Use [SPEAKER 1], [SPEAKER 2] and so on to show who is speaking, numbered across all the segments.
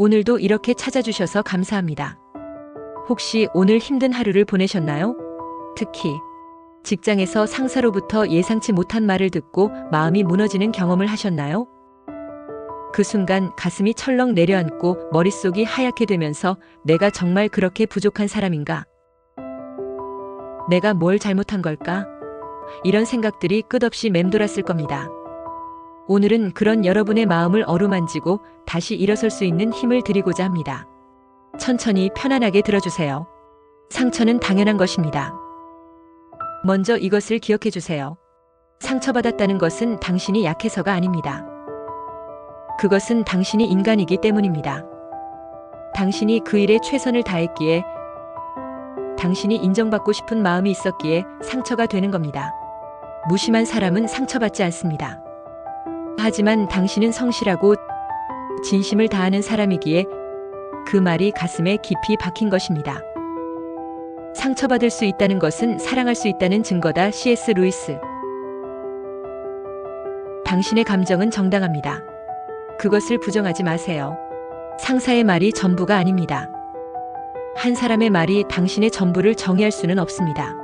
[SPEAKER 1] 오늘도 이렇게 찾아주셔서 감사합니다. 혹시 오늘 힘든 하루를 보내셨나요? 특히 직장에서 상사로부터 예상치 못한 말을 듣고 마음이 무너지는 경험을 하셨나요? 그 순간 가슴이 철렁 내려앉고 머릿속이 하얗게 되면서 내가 정말 그렇게 부족한 사람인가? 내가 뭘 잘못한 걸까? 이런 생각들이 끝없이 맴돌았을 겁니다. 오늘은 그런 여러분의 마음을 어루만지고 다시 일어설 수 있는 힘을 드리고자 합니다. 천천히 편안하게 들어주세요. 상처는 당연한 것입니다. 먼저 이것을 기억해 주세요. 상처받았다는 것은 당신이 약해서가 아닙니다. 그것은 당신이 인간이기 때문입니다. 당신이 그 일에 최선을 다했기에 당신이 인정받고 싶은 마음이 있었기에 상처가 되는 겁니다. 무심한 사람은 상처받지 않습니다. 하지만 당신은 성실하고 진심을 다하는 사람이기에 그 말이 가슴에 깊이 박힌 것입니다. 상처받을 수 있다는 것은 사랑할 수 있다는 증거다. C.S. 루이스. 당신의 감정은 정당합니다. 그것을 부정하지 마세요. 상사의 말이 전부가 아닙니다. 한 사람의 말이 당신의 전부를 정의할 수는 없습니다.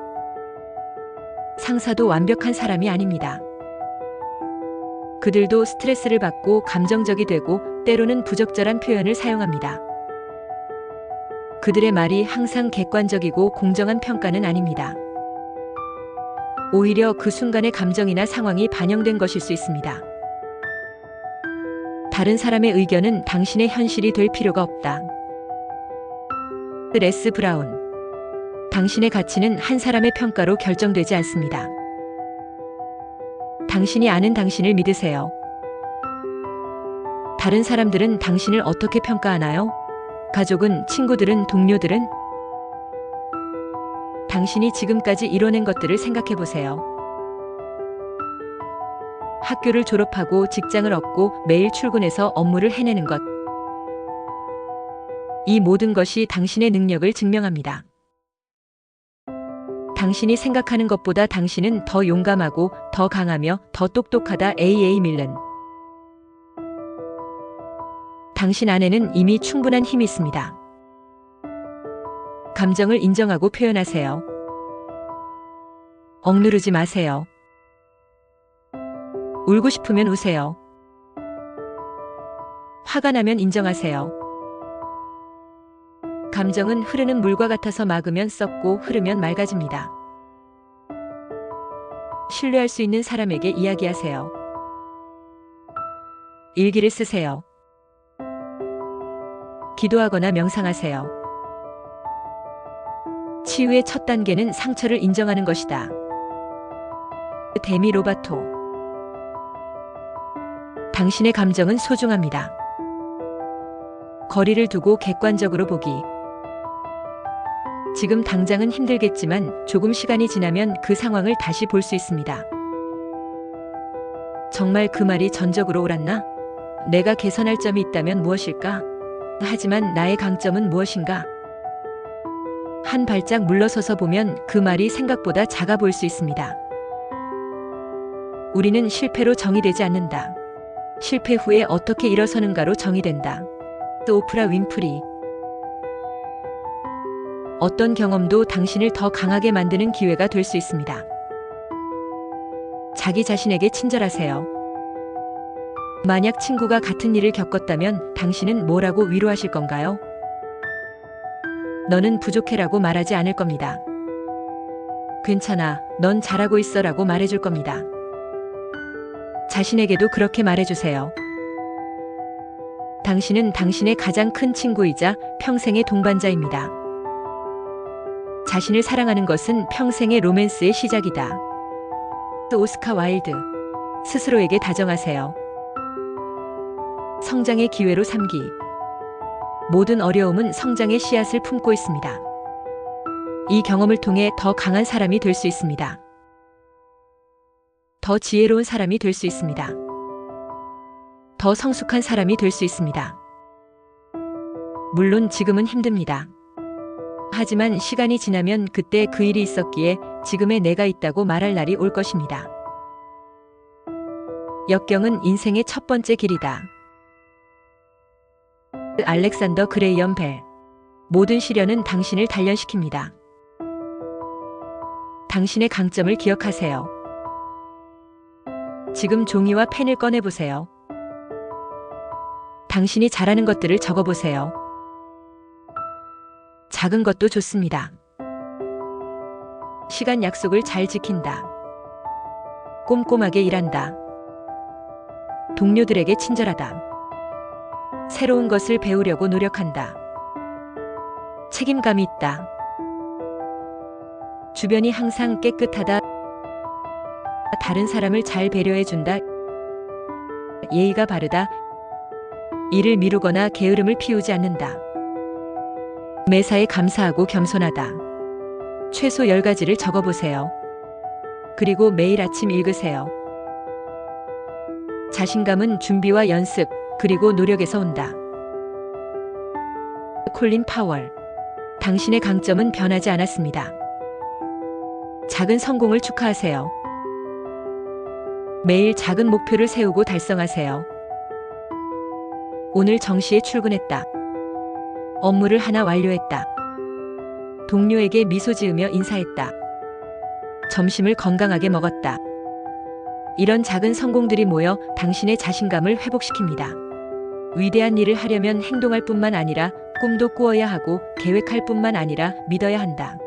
[SPEAKER 1] 상사도 완벽한 사람이 아닙니다. 그들도 스트레스를 받고 감정적이 되고 때로는 부적절한 표현을 사용합니다. 그들의 말이 항상 객관적이고 공정한 평가는 아닙니다. 오히려 그 순간의 감정이나 상황이 반영된 것일 수 있습니다. 다른 사람의 의견은 당신의 현실이 될 필요가 없다. 레스 브라운. 당신의 가치는 한 사람의 평가로 결정되지 않습니다. 당신이 아는 당신을 믿으세요. 다른 사람들은 당신을 어떻게 평가하나요? 가족은, 친구들은, 동료들은? 당신이 지금까지 이뤄낸 것들을 생각해 보세요. 학교를 졸업하고 직장을 얻고 매일 출근해서 업무를 해내는 것. 이 모든 것이 당신의 능력을 증명합니다. 당신이 생각하는 것보다 당신은 더 용감하고 더 강하며 더 똑똑하다. A.A. 밀런. 당신 안에는 이미 충분한 힘이 있습니다. 감정을 인정하고 표현하세요. 억누르지 마세요. 울고 싶으면 우세요. 화가 나면 인정하세요. 감정은 흐르는 물과 같아서 막으면 썩고 흐르면 맑아집니다. 신뢰할 수 있는 사람에게 이야기하세요. 일기를 쓰세요. 기도하거나 명상하세요. 치유의 첫 단계는 상처를 인정하는 것이다. 데미 로바토. 당신의 감정은 소중합니다. 거리를 두고 객관적으로 보기. 지금 당장은 힘들겠지만 조금 시간이 지나면 그 상황을 다시 볼 수 있습니다. 정말 그 말이 전적으로 옳았나? 내가 개선할 점이 있다면 무엇일까? 하지만 나의 강점은 무엇인가? 한 발짝 물러서서 보면 그 말이 생각보다 작아 보일 수 있습니다. 우리는 실패로 정의되지 않는다. 실패 후에 어떻게 일어서는가로 정의된다. 또 오프라 윈프리. 어떤 경험도 당신을 더 강하게 만드는 기회가 될 수 있습니다. 자기 자신에게 친절하세요. 만약 친구가 같은 일을 겪었다면 당신은 뭐라고 위로하실 건가요? 너는 부족해라고 말하지 않을 겁니다. 괜찮아, 넌 잘하고 있어 라고 말해줄 겁니다. 자신에게도 그렇게 말해주세요. 당신은 당신의 가장 큰 친구이자 평생의 동반자입니다. 자신을 사랑하는 것은 평생의 로맨스의 시작이다. 오스카 와일드. 스스로에게 다정하세요. 성장의 기회로 삼기. 모든 어려움은 성장의 씨앗을 품고 있습니다. 이 경험을 통해 더 강한 사람이 될 수 있습니다. 더 지혜로운 사람이 될 수 있습니다. 더 성숙한 사람이 될 수 있습니다. 물론 지금은 힘듭니다. 하지만 시간이 지나면 그때 그 일이 있었기에 지금의 내가 있다고 말할 날이 올 것입니다. 역경은 인생의 첫 번째 길이다. 알렉산더 그레이엄 벨. 모든 시련은 당신을 단련시킵니다. 당신의 강점을 기억하세요. 지금 종이와 펜을 꺼내보세요. 당신이 잘하는 것들을 적어보세요. 작은 것도 좋습니다. 시간 약속을 잘 지킨다. 꼼꼼하게 일한다. 동료들에게 친절하다. 새로운 것을 배우려고 노력한다. 책임감이 있다. 주변이 항상 깨끗하다. 다른 사람을 잘 배려해준다. 예의가 바르다. 일을 미루거나 게으름을 피우지 않는다. 매사에 감사하고 겸손하다. 최소 10가지를 적어보세요. 그리고 매일 아침 읽으세요. 자신감은 준비와 연습, 그리고 노력에서 온다. 콜린 파월. 당신의 강점은 변하지 않았습니다. 작은 성공을 축하하세요. 매일 작은 목표를 세우고 달성하세요. 오늘 정시에 출근했다. 업무를 하나 완료했다. 동료에게 미소 지으며 인사했다. 점심을 건강하게 먹었다. 이런 작은 성공들이 모여 당신의 자신감을 회복시킵니다. 위대한 일을 하려면 행동할 뿐만 아니라 꿈도 꾸어야 하고 계획할 뿐만 아니라 믿어야 한다.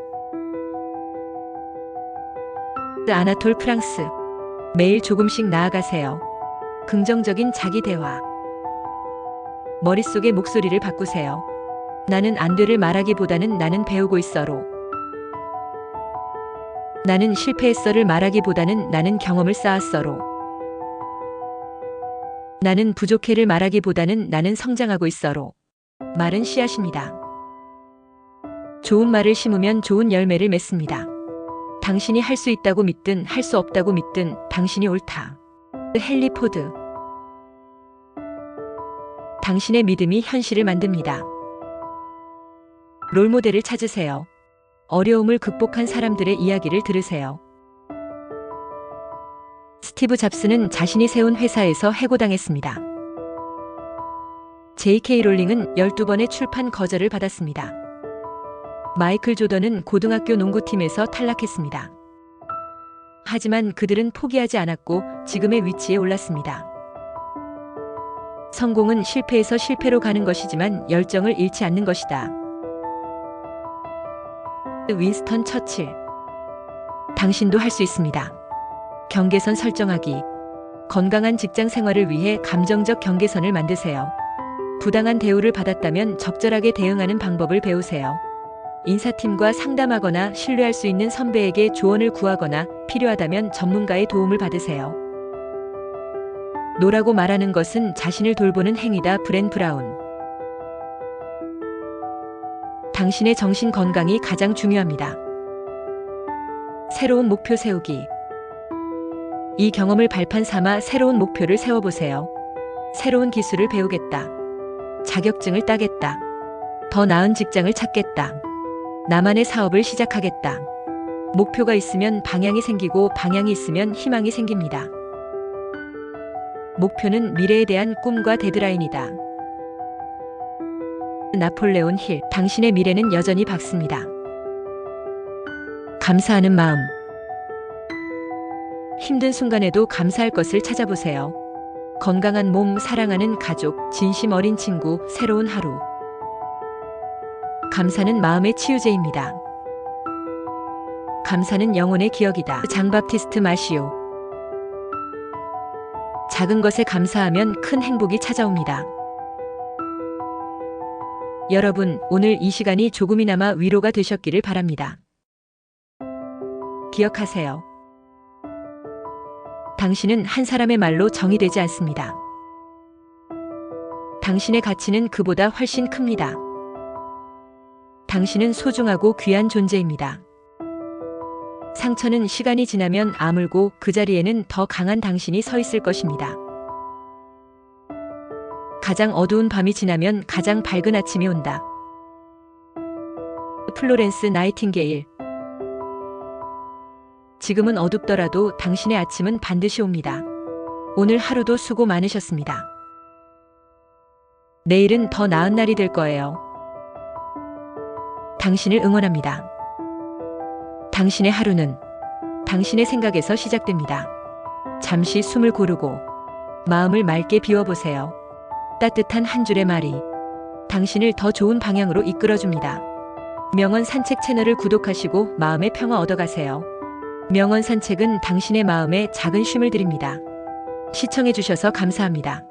[SPEAKER 1] 아나톨 프랑스. 매일 조금씩 나아가세요. 긍정적인 자기 대화. 머릿속의 목소리를 바꾸세요. 나는 안 돼를 말하기보다는 나는 배우고 있어로. 나는 실패했어를 말하기보다는 나는 경험을 쌓았어로. 나는 부족해를 말하기보다는 나는 성장하고 있어로. 말은 씨앗입니다. 좋은 말을 심으면 좋은 열매를 맺습니다. 당신이 할 수 있다고 믿든 할 수 없다고 믿든 당신이 옳다. 헨리 포드. 당신의 믿음이 현실을 만듭니다. 롤모델을 찾으세요. 어려움을 극복한 사람들의 이야기를 들으세요. 스티브 잡스는 자신이 세운 회사에서 해고당했습니다. J.K. 롤링은 12번의 출판 거절을 받았습니다. 마이클 조던은 고등학교 농구팀에서 탈락했습니다. 하지만 그들은 포기하지 않았고 지금의 위치에 올랐습니다. 성공은 실패에서 실패로 가는 것이지만 열정을 잃지 않는 것이다. 윈스턴 처칠. 당신도 할 수 있습니다. 경계선 설정하기. 건강한 직장 생활을 위해 감정적 경계선을 만드세요. 부당한 대우를 받았다면 적절하게 대응하는 방법을 배우세요. 인사팀과 상담하거나 신뢰할 수 있는 선배에게 조언을 구하거나 필요하다면 전문가의 도움을 받으세요. 노라고 말하는 것은 자신을 돌보는 행위다. 브렌 브라운. 당신의 정신 건강이 가장 중요합니다. 새로운 목표 세우기. 이 경험을 발판 삼아 새로운 목표를 세워보세요. 새로운 기술을 배우겠다. 자격증을 따겠다. 더 나은 직장을 찾겠다. 나만의 사업을 시작하겠다. 목표가 있으면 방향이 생기고 방향이 있으면 희망이 생깁니다. 목표는 미래에 대한 꿈과 데드라인이다. 나폴레온 힐, 당신의 미래는 여전히 밝습니다. 감사하는 마음. 힘든 순간에도 감사할 것을 찾아보세요. 건강한 몸, 사랑하는 가족, 진심 어린 친구, 새로운 하루. 감사는 마음의 치유제입니다. 감사는 영혼의 기억이다. 장바티스트 마시오. 작은 것에 감사하면 큰 행복이 찾아옵니다. 여러분, 오늘 이 시간이 조금이나마 위로가 되셨기를 바랍니다. 기억하세요. 당신은 한 사람의 말로 정의되지 않습니다. 당신의 가치는 그보다 훨씬 큽니다. 당신은 소중하고 귀한 존재입니다. 상처는 시간이 지나면 아물고 그 자리에는 더 강한 당신이 서 있을 것입니다. 가장 어두운 밤이 지나면 가장 밝은 아침이 온다. 플로렌스 나이팅게일 지금은 어둡더라도 당신의 아침은 반드시 옵니다. 오늘 하루도 수고 많으셨습니다. 내일은 더 나은 날이 될 거예요. 당신을 응원합니다. 당신의 하루는 당신의 생각에서 시작됩니다. 잠시 숨을 고르고 마음을 맑게 비워보세요. 따뜻한 한 줄의 말이 당신을 더 좋은 방향으로 이끌어줍니다. 명언 산책 채널을 구독하시고 마음의 평화 얻어가세요. 명언 산책은 당신의 마음에 작은 쉼을 드립니다. 시청해주셔서 감사합니다.